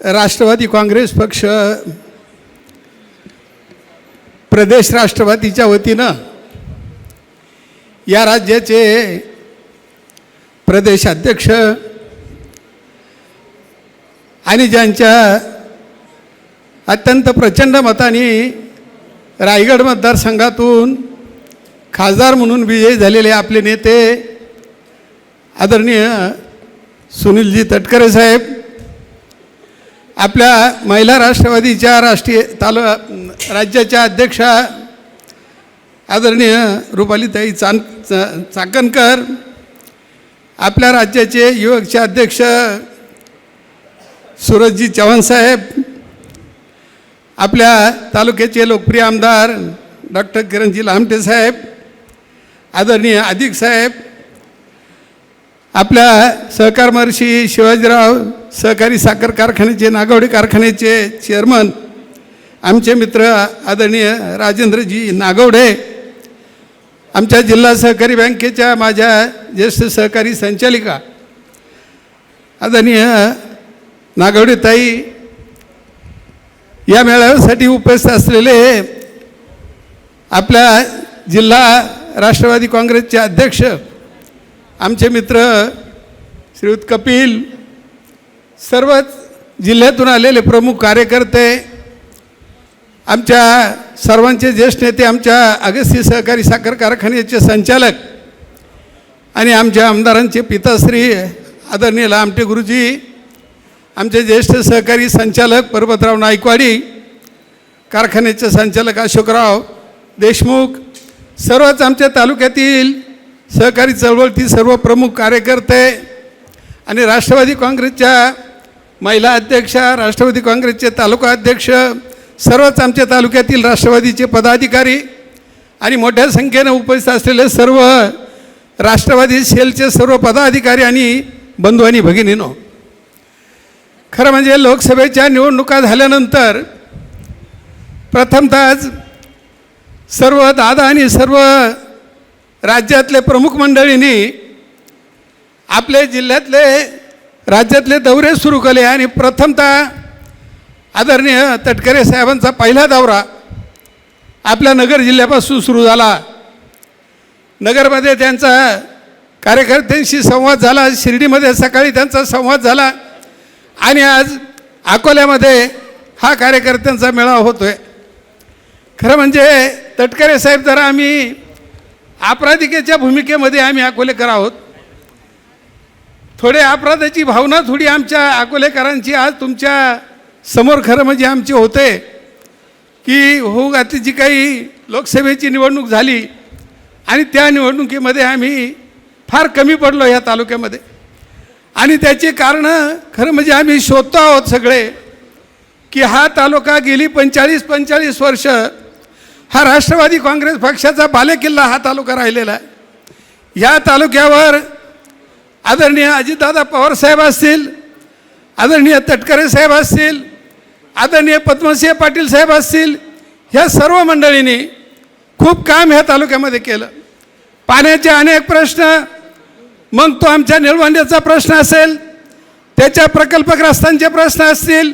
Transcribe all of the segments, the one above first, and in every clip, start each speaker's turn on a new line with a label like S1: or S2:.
S1: राष्ट्रवादी काँग्रेस पक्ष प्रदेश राष्ट्रवादीच्या वतीनं या राज्याचे प्रदेश अध्यक्ष आणि ज्यांच्या अत्यंत प्रचंड मताने रायगड मतदारसंघातून खासदार म्हणून विजयी झालेले आपले नेते आदरणीय सुनीलजी तटकरे साहेब आपल्या महिला राष्ट्रवादीच्या राष्ट्रीय तालु राज्याच्या अध्यक्षा आदरणीय रुपालीताई चान चा चाकणकर आपल्या राज्याचे युवकचे अध्यक्ष सूरजजी चव्हाण साहेब आपल्या तालुक्याचे लोकप्रिय आमदार डॉक्टर किरणजी लामटे साहेब आदरणीय अधिक साहेब आपल्या सहकार महर्षी शिवाजीराव सहकारी साखर कारखान्याचे नागवडी कारखान्याचे चेअरमन आमचे मित्र आदरणीय राजेंद्रजी नागवडे आमच्या जिल्हा सहकारी बँकेच्या माझ्या ज्येष्ठ सहकारी संचालिका आदरणीय नागवडे ताई या मेळाव्यासाठी उपस्थित असलेले आपल्या जिल्हा राष्ट्रवादी काँग्रेसचे अध्यक्ष आमचे मित्र श्रीयुत कपिल सर्वच जिल्ह्यातून आलेले प्रमुख कार्यकर्ते आमच्या सर्वांचे ज्येष्ठ नेते आमच्या अगस्ती सहकारी साखर कारखान्याचे संचालक आणि आमच्या आमदारांचे पिताश्री आदरणीय लामटे गुरुजी आमचे ज्येष्ठ सहकारी संचालक पर्वतराव नायकवाडी कारखान्याचे संचालक अशोकराव देशमुख सर्वच आमच्या तालुक्यातील सहकारी चळवळती सर्व प्रमुख कार्यकर्ते आणि राष्ट्रवादी काँग्रेसच्या महिला अध्यक्षा राष्ट्रवादी काँग्रेसचे तालुका अध्यक्ष सर्वच आमच्या तालुक्यातील राष्ट्रवादीचे पदाधिकारी आणि मोठ्या संख्येनं उपस्थित असलेले सर्व राष्ट्रवादी सेलचे सर्व पदाधिकारी आणि बंधू आणि भगिनीनो. खरं म्हणजे लोकसभेच्या निवडणुका झाल्यानंतर प्रथमतःच सर्व दादा आणि सर्व राज्यातले प्रमुख मंडळींनी आपले जिल्ह्यातले राज्यातले दौरे सुरू केले आणि प्रथमतः आदरणीय तटकरे साहेबांचा पहिला दौरा आपल्या नगर जिल्ह्यापासून सुरू झाला. नगरमध्ये त्यांचा कार्यकर्त्यांशी संवाद झाला शिर्डीमध्ये सकाळी त्यांचा संवाद झाला आणि आज अकोल्यामध्ये हा कार्यकर्त्यांचा मेळावा होतो आहे खरं म्हणजे तटकरे साहेब जरा आम्ही अपराधिकेच्या भूमिकेमध्ये आम्ही अकोलेकर आहोत. थोडे अपराधाची भावना थोडी आमच्या अकोलेकरांची आज तुमच्यासमोर खरं म्हणजे आमची होते. की हो आता जी काही लोकसभेची निवडणूक झाली आणि त्या निवडणुकीमध्ये आम्ही फार कमी पडलो ह्या तालुक्यामध्ये. आणि त्याची कारणं खरं म्हणजे आम्ही शोधतो आहोत सगळे की हा तालुका गेली पंचेचाळीस पंचेचाळीस वर्ष हा राष्ट्रवादी काँग्रेस पक्षाचा बालेकिल्ला हा तालुका राहिलेला आहे. या तालुक्यावर आदरणीय अजितदादा पवारसाहेब असतील आदरणीय तटकरे साहेब असतील आदरणीय पद्मसिंह पाटील साहेब असतील ह्या सर्व मंडळींनी खूप काम ह्या तालुक्यामध्ये केलं. पाण्याचे अनेक प्रश्न मग तो आमच्या निळवंड्याचा प्रश्न असेल त्याच्या प्रकल्पग्रस्तांचे प्रश्न असतील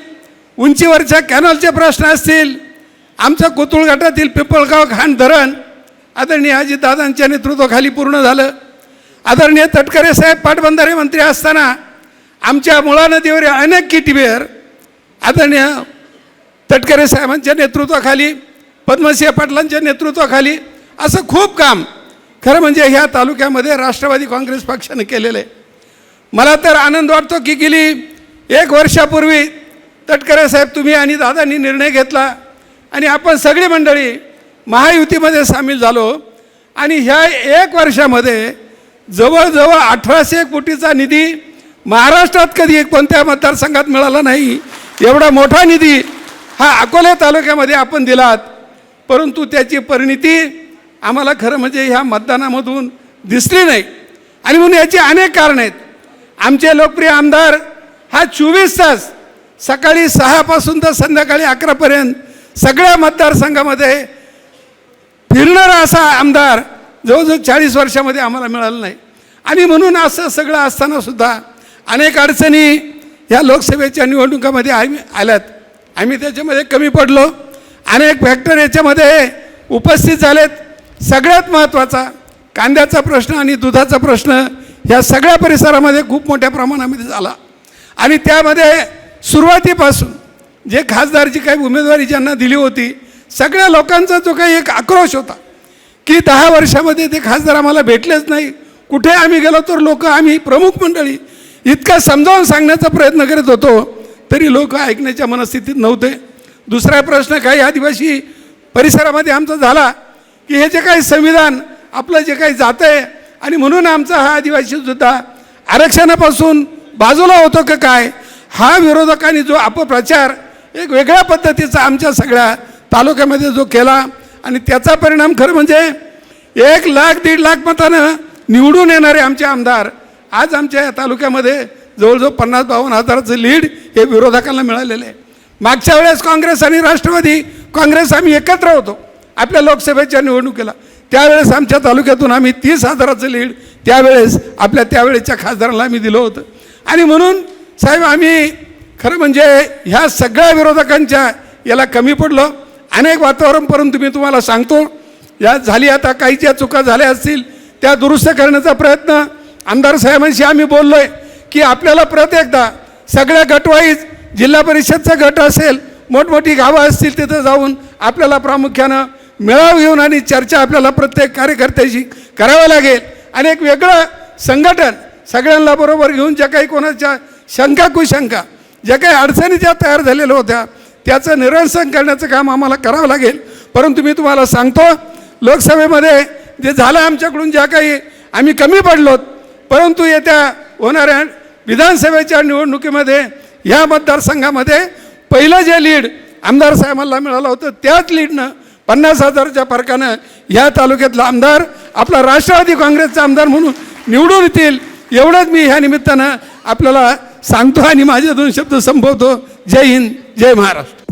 S1: उंचीवरच्या कॅनॉलचे प्रश्न असतील आमचं कोतुळ पिपळगाव घाण धरण आदरणीय अजितदादांच्या नेतृत्वाखाली पूर्ण झालं. आदरणीय तटकरे साहेब पाटबंधारे मंत्री असताना आमच्या मुळा नदीवर अनेक किटीवेअर आदरणीय तटकरे साहेबांच्या नेतृत्वाखाली पद्मसिंह पाटलांच्या नेतृत्वाखाली असं खूप काम खरं म्हणजे ह्या तालुक्यामध्ये राष्ट्रवादी काँग्रेस पक्षाने केलेलं आहे. मला तर आनंद वाटतो की गेली एक वर्षापूर्वी तटकरे साहेब तुम्ही आणि दादांनी निर्णय घेतला. आणि आपण सगळी मंडळी महायुतीमध्ये सामील झालो. आणि ह्या एक वर्षामध्ये जवळजवळ अठराशे कोटीचा निधी महाराष्ट्रात कधी कोणत्या मतदारसंघात मिळाला नाही एवढा मोठा निधी हा अकोले तालुक्यामध्ये आपण दिलात. परंतु त्याची परिणिती आम्हाला खरं म्हणजे ह्या मतदानामधून दिसली नाही. आणि म्हणून याची अनेक कारणं आहेत. आमचे लोकप्रिय आमदार हा चोवीस तास सकाळी सहापासून तर संध्याकाळी अकरापर्यंत सगळ्या मतदारसंघामध्ये फिरणारा असा आमदार जवळजवळ चाळीस वर्षामध्ये आम्हाला मिळाला नाही. आणि म्हणून असं सगळं असतानासुद्धा अनेक अडचणी ह्या लोकसभेच्या निवडणुकामध्ये आम्ही आल्यात. आम्ही त्याच्यामध्ये कमी पडलो. अनेक फॅक्टर याच्यामध्ये उपस्थित झालेत. सगळ्यात महत्त्वाचा कांद्याचा प्रश्न आणि दुधाचा प्रश्न ह्या सगळ्या परिसरामध्ये खूप मोठ्या प्रमाणामध्ये झाला. आणि त्यामध्ये सुरुवातीपासून जे खासदारची काही उमेदवारी ज्यांना दिली होती सगळ्या लोकांचा जो काही एक आक्रोश होता की दहा वर्षामध्ये ते खासदार आम्हाला भेटलेच नाही कुठे आम्ही गेलो तर लोक आम्ही प्रमुख मंडळी इतका समजावून सांगण्याचा प्रयत्न करत होतो तरी लोक ऐकण्याच्या मनस्थितीत नव्हते. दुसरा प्रश्न काही आदिवासी परिसरामध्ये आमचा झाला की हे जे काही संविधान आपलं जे काही जातं आहे आणि म्हणून आमचा हा आदिवासीसुद्धा आरक्षणापासून बाजूला होतो का काय हा विरोधकांनी जो अपप्रचार एक वेगळ्या पद्धतीचा आमच्या सगळ्या तालुक्यामध्ये जो केला आणि त्याचा परिणाम खरं म्हणजे एक लाख दीड लाख मतानं निवडून येणारे आमचे आमदार आज आमच्या या तालुक्यामध्ये जवळजवळ पन्नास बावन्न हजाराचं लीड हे विरोधकांना मिळालेलं आहे. मागच्या वेळेस काँग्रेस आणि राष्ट्रवादी काँग्रेस आम्ही एकत्र होतो. आपल्या लोकसभेच्या निवडणुकीला. त्यावेळेस आमच्या तालुक्यातून आम्ही तीस हजाराचं लीड त्यावेळेस आपल्या त्यावेळेच्या खासदारांना आम्ही दिलं होतं. आणि म्हणून साहेब आम्ही खरं म्हणजे ह्या सगळ्या विरोधकांच्या याला कमी पडलं. अनेक वातावरण परंतु मी तुम्हाला सांगतो या झाली आता काही ज्या चुका झाल्या असतील त्या दुरुस्त करण्याचा प्रयत्न आमदार साहेबांशी आम्ही बोललो आहे की आपल्याला प्रत्येकदा एकदा सगळ्या गटवाईज जिल्हा परिषदचा गट असेल मोठमोठी गावं असतील तिथं जाऊन आपल्याला प्रामुख्यानं मेळावा घेऊन आणि चर्चा आपल्याला प्रत्येक कार्यकर्त्याशी करावं लागेल. आणि एक वेगळं संघटन सगळ्यांना बरोबर घेऊन ज्या काही कोणाच्या शंका कुशंका ज्या काही अडचणी ज्या तयार झालेल्या होत्या त्याचं निरसन करण्याचं काम आम्हाला करावं लागेल. परंतु मी तुम्हाला सांगतो लोकसभेमध्ये जे झालं आमच्याकडून ज्या काही आम्ही कमी पडलोत परंतु येत्या होणाऱ्या विधानसभेच्या निवडणुकीमध्ये ह्या मतदारसंघामध्ये पहिलं जे लीड आमदार साहेबांना मिळालं होतं त्याच लीडनं पन्नास हजारच्या फरकानं ह्या तालुक्यातला आमदार आपला राष्ट्रवादी काँग्रेसचा आमदार म्हणून निवडून येतील. एवढंच मी ह्या निमित्तानं आपल्याला सांगतो आणि माझे दोन शब्द संपवतो. जय हिंद जय महाराष्ट्र.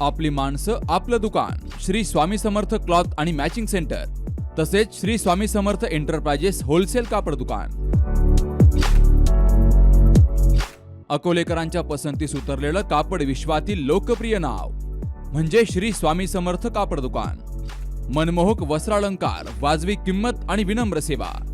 S2: आपली माणसं आपलं दुकान. श्री स्वामी समर्थ क्लॉथ आणि मॅचिंग सेंटर. तसेच श्री स्वामी समर्थ एंटरप्राइजेस होलसेल कापड दुकान. अकोलेकरांच्या पसंतीस उतरलेलं कापड विश्वातील लोकप्रिय नाव म्हणजे श्री स्वामी समर्थ कापड दुकान. मनमोहक वस्त्रालंकार वाजवी किंमत आणि विनम्र सेवा.